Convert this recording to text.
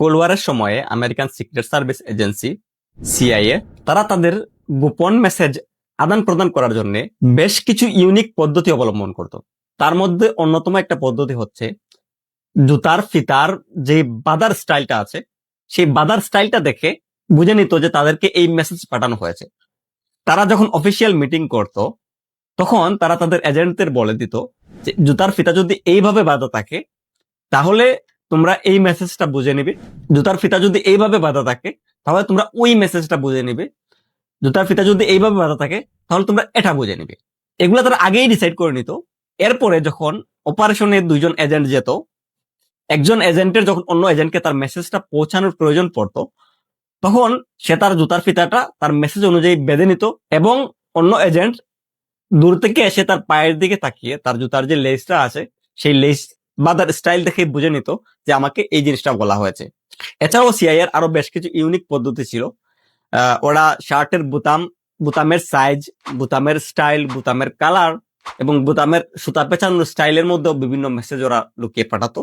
Cold ওয়ারের সময়ে American secret service agency CIA তারা তাদের গোপন মেসেজ আদান প্রদান করার জন্য বেশ কিছু ইউনিক পদ্ধতি অবলম্বন করত। তার মধ্যে অন্যতম একটা পদ্ধতি হচ্ছে জুতার ফিতার যে বাদার স্টাইলটা আছে, সেই বাদার স্টাইলটা দেখে বুঝে নিত যে তাদেরকে এই মেসেজ পাঠানো হয়েছে। তারা যখন অফিসিয়াল মিটিং করত, তখন তারা তাদের এজেন্টদের বলে দিত যে, জুতার ফিতা যদি এইভাবে বাঁধা থাকে, তাহলে তোমরা এই মেসেজটা বুঝে নিবে। জুতার ফিতা যদি এইভাবে বাঁধা থাকে, তাহলে তোমরা ওই মেসেজটা বুঝে নিবে। জুতার ফিতা যদি এইভাবে বাঁধা থাকে, তাহলে তোমরা এটা বুঝে নিবে। এগুলো তারা আগেই ডিসাইড করে নিত। এরপরে যখন অপারেশনে দুইজন এজেন্ট যেত, একজন এজেন্টের যখন অন্য এজেন্টকে তার মেসেজটা পৌঁছানোর প্রয়োজন পড়তো, তখন সে তার জুতার ফিতাটা তার মেসেজ অনুযায়ী বেঁধে নিত এবং অন্য এজেন্ট দূর থেকে এসে তার পায়ের দিকে তাকিয়ে, তার জুতার যে লেসটা আছে, সেই লেস তার স্টাইল দেখে বুঝে নিত যে আমাকে এই জিনিসটা বলা হয়েছে। এছাড়াও সিআই এর আরও বেশ কিছু ইউনিক পদ্ধতি ছিল। ওরা শার্টের বুতাম, বুতামের সাইজ বুতামের স্টাইল বুতামের কালার এবং বুতামের সুতা পেঁচানোর স্টাইলের মধ্যেও বিভিন্ন মেসেজ ওরা লুকিয়ে পাঠাতো।